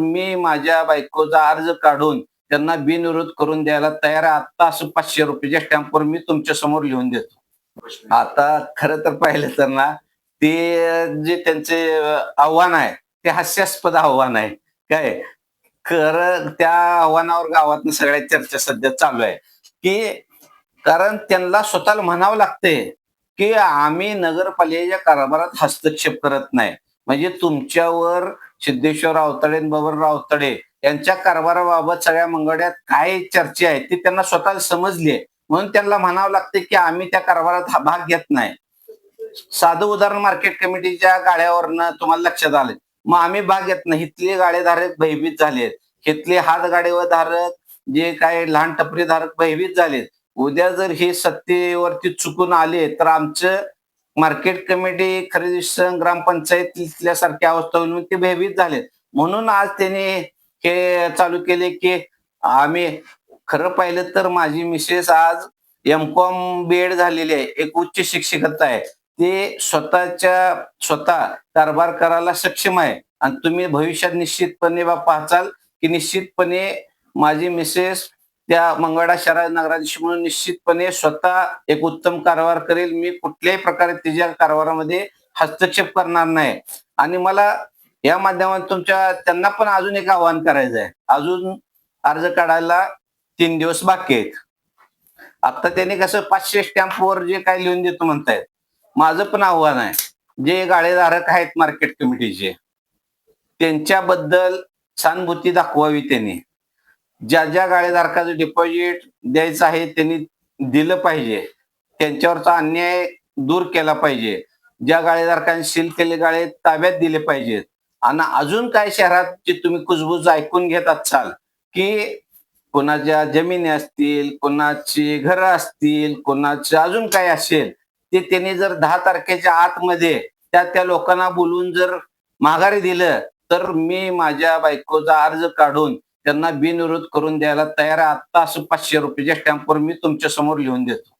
मी माझ्या बायकोचा अर्ज काढून त्यांना बिनविरोध करून द्यायला तयार आहे. आता असं पाचशे रुपयाच्या स्टॅम्पवर मी तुमच्यासमोर लिहून देतो. आता खर तर पाहिलं तर ना ते जे त्यांचे आव्हान आहे ते हास्यास्पद आव्हान आहे. काय? खरं त्या आव्हानावर गावात सगळ्या चर्चा सध्या चालू आहे. की कारण त्यांना स्वतःला म्हणावं लागते की आम्ही नगरपालिकेच्या कारभारात हस्तक्षेप करत नाही. म्हणजे तुमच्यावर सिद्धेश्वर रावतडे आणि बबर रावतडे यांच्या कारभाराबाबत सगळ्या मंगळ्यात काय चर्चा आहे ती त्यांना स्वतःला समजली आहे. म्हणून त्यांना म्हणावं लागते की आम्ही त्या कारभारात हा भाग घेत नाही. साधं उदाहरण मार्केट कमिटीच्या गाड्यावरनं तुम्हाला लक्षात आलं. मग आम्ही भाग घेत नाही. इथले गाडेधारक भयभीत झालेत इथले हात गाडीवर धारक जे काय लहान टपरी धारक भयभीत झालेत उद्या जर हे सत्तेवरती चुकून आले तर आमचं मार्केट कमिटी खरेदी संघ सारख्या सारखी अवस्था होईल ते भयभीत झालेत. म्हणून आज त्यांनी हे चालू केले की आम्ही खरं पाहिलं तर माझी मिसेस आज एम कॉम बीएड झालेली आहे. एक उच्च शिक्षिकता आहे. ते स्वतःच्या स्वतः कारभार करायला सक्षम आहे. आणि तुम्ही भविष्यात निश्चितपणे बा पाहचाल की निश्चितपणे माझी मिसेस त्या मंगळा शहरात नगराधीश म्हणून निश्चितपणे स्वतः एक उत्तम कारभार करेल. मी कुठल्याही प्रकारे तिच्या कारभारामध्ये हस्तक्षेप करणार नाही. आणि मला या माध्यमातून तुमच्या त्यांना पण अजून एक आवाहन करायचं आहे. अजून अर्ज काढायला तीन दिवस बाकी आहेत. आता त्यांनी कसं पाचशे स्टॅम्पवर जे काय लिहून देतो म्हणतायत माझं पण आव्हान आहे. जे गाळेधारक आहेत मार्केट कमिटीचे त्यांच्याबद्दल सहानुभूती दाखवावी त्यांनी. ज्या ज्या गाळेधारकाचं डिपॉझिट द्यायचं आहे त्यांनी दिलं पाहिजे. त्यांच्यावरचा अन्याय दूर केला पाहिजे. ज्या गाळेधारकांनी सील केले गाळे ताब्यात दिले पाहिजेत. आणि अजून काय शहरात जे तुम्ही कुजबूज ऐकून घेत असाल की कोणाच्या जमिनी असतील कोणाची घरं असतील कोणाचे अजून काय असेल ते त्यांनी जर दहा तारखेच्या आतमध्ये त्या त्या लोकांना बोलून जर माघारी दिलं तर मी माझ्या बायकोचा अर्ज काढून त्यांना बिनविरोध करून द्यायला तयार आहे. आता असं पाचशे रुपयाच्या स्टॅम्पवर मी तुमच्यासमोर लिहून देतो.